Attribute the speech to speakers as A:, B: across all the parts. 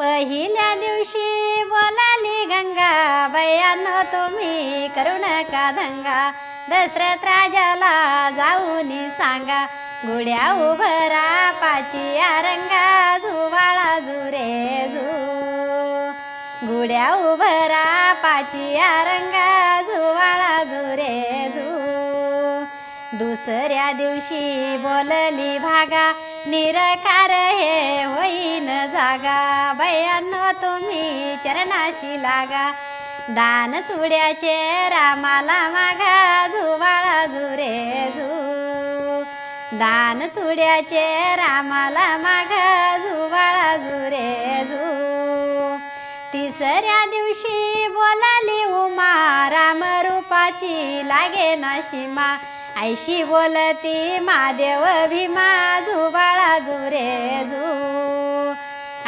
A: पहिल्या दिवशी बोलाली गंगा बयानो तुम्ही करू नका दंगा? दशरथ राजाला जाऊन सांगा गुड्या उभरा पाची रंगा झुवाळा झुरे झू गुड्या उभरा पाची रंगा झुवाळा झुरे जू दुसऱ्या दिवशी बोलली भागा निरकार हे होईन जागा. बयानो तुम्ही चरणाशी लागा. दान चुड्याचे रामाला मागा झुवाळा जुरे झू दान चुड्याचे रामाला मागा झुवाळा जुरे झू तिसऱ्या दिवशी बोलाली उमा राम रूपाची लागे ना सीमा आईशी बोलती महादेव भीमा जुबाळा जुरे जू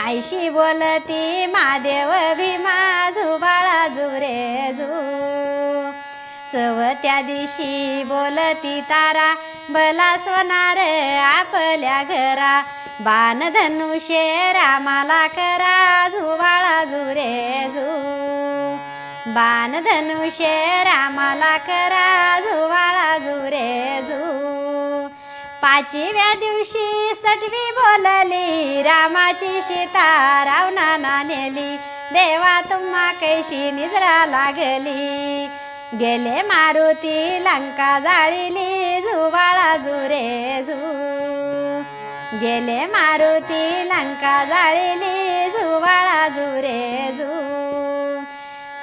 A: आईशी बोलती महादेव भीमा जुबाळा जुरे जू चवत्या दिवशी बोलती तारा बला सोनार आपल्या घरा. बाण धनुषे रामाला करा. झुबाळा जुरे जू. बाणधनुषे रामाला करा जुवाळा जुरे झू पाचव्या दिवशी सटवी बोलली रामाची सीता रावणाना नेली. देवा तुम्हा कैशी निजरा लागली. गेले मारुती लंका जाळीली झुवाळा जुरे झू गेले मारुती लंका जाळीली झू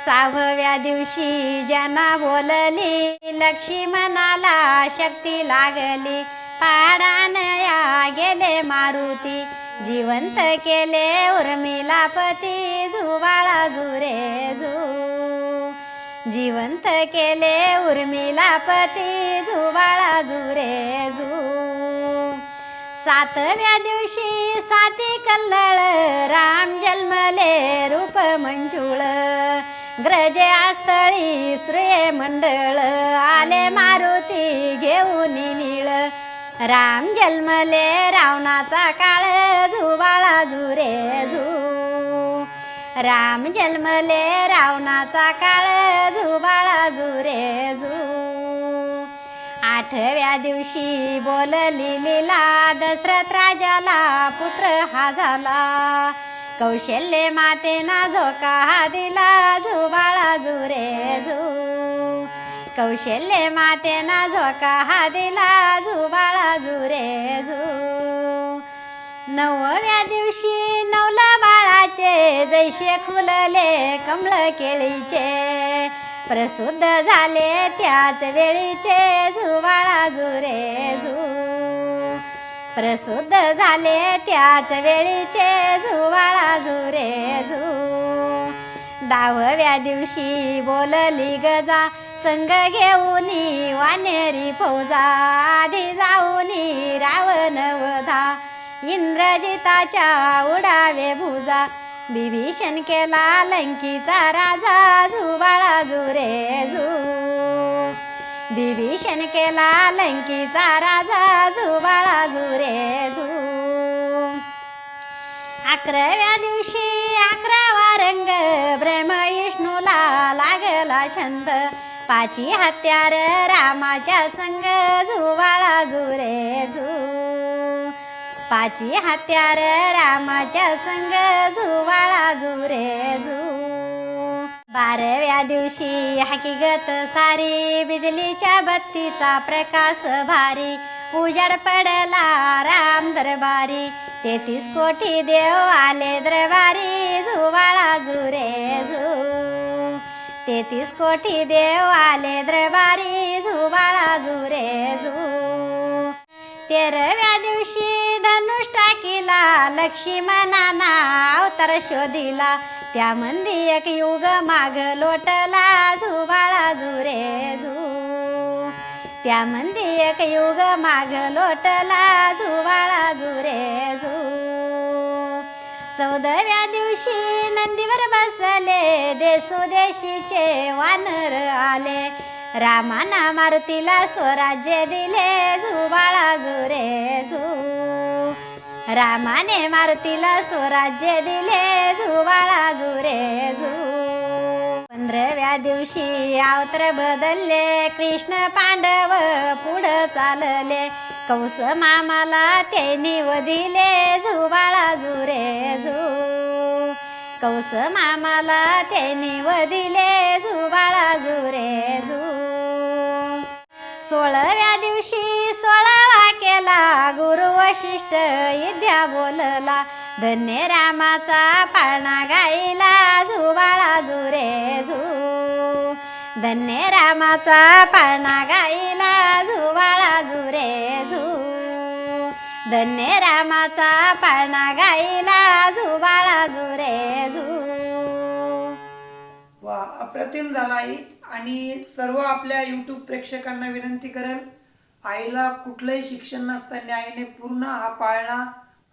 A: सहाव्या दिवशी ज्यांना बोलली लक्ष्मणाला शक्ती लागली. पाडानया गेले मारुती जिवंत केले उर्मिला पती जुवाळा जुरे जू. जिवंत केले उर्मिला पती जुवाळा जुरे जू. सातव्या दिवशी साती कल्लळ राम जन्मले रूप मंजुळ. ग्रजे आस्थळी श्रेय मंडळ आले मारुती घेऊन निळ राम जन्मले रावणाचा काळ झुबाळा जुरे झू राम जन्मले रावणाचा काळ झुबाळा जुरे झू आठव्या दिवशी बोलली लीला दशरथ राजाला पुत्र हा झाला. कौशल्य मातेना झोका हा दिला रे झू कौशल्ये कौशल्य मातेना झोका हा दिला झू जुरे झू नवव्या दिवशी नवला बाळाचे जैसे खुलले कमळ केळीचे. प्रसिद्ध झाले त्याच वेळीचे जुवाळा जुरे झू प्रसिद्ध झाले त्याच वेळीचे जुवाळा जुरे झू दहाव्या दिवशी बोलली गजा संग घेऊन वानेरी फौजा. आधी जाऊन रावण वधा. इंद्रजिताच्या उडावे भुजा. बिभीषण केला लंकीचा राजा जुबाळा जुरे झू बिभीषण केला लंकीचा राजा जुबाळा झुरे झू अकराव्या दिवशी अकरावा रंग ब्रह्मविष्णूला लागला छंद. पाची हत्यार रामाच्या संग जुवाळा जुरे झू पाची हत्यार रामाच्या संग जुवाळा जुरे झू बाराव्या दिवशी हकीकत सारी बिजलीच्या बत्तीचा प्रकाश भारी उजाड पडला राम दरबारी. तेहतीस कोटी देव आले दरबारी झुवाळा जुरे झू तेहतीस कोटी देव आले दरबारी झुवाळा जुरे झू तेराव्या दिवशी धनुष्ट दिला लक्ष्मणाना अवतार शोधिला. त्या मंदी एक युग माग लोटला जुबाळा जुरे झू त्या मंदी एक युग माग लोटला जुबाळा जुरे झू चौदाव्या दिवशी नंदीवर बसले देशोदेशीचे वानर आले. रामाना मारुतीला स्वराज्य दिले जुबाळा जुरे झू रामाने मारुतीला स्वराज्य दिले झुवाळा झुरे झू पंधराव्या दिवशी अवतर बदलले कृष्ण पांडव पुढं चालले. कौस मामाला त्यांनी वधिले झुबाळा झुरे झू कौस मामाला त्यांनी दिले झुबाळा झुरे झू सोळाव्या दिवशी सोळावा केला गुरु वशिष्ठ विद्या बोलला. धन्य रामाचा पाळणा गायला झुबाळा झुरे झू धन्य रामाचा पाळणा गायला झुबाळा झुरे झू धन्य रामाचा पाळणा गायला झुबाळा झुरे झू
B: वा अप्रतिम झाला आणि सर्व आपल्या यूट्यूब प्रेक्षकांना विनंती करेल आईला कुठलंही शिक्षण नसताना आईने पूर्ण हा पाळणा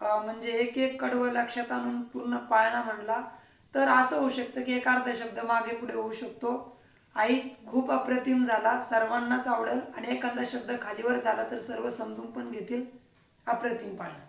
B: म्हणजे एक एक कडवं लक्षात आणून पूर्ण पाळणा म्हणला तर असं होऊ शकतं की एक अर्धा शब्द मागे पुढे होऊ शकतो. आई खूप अप्रतिम झाला सर्वांनाच आवडेल आणि एखादा शब्द खालीवर झाला तर सर्व समजून पण घेतील. अप्रतिम पाळणा.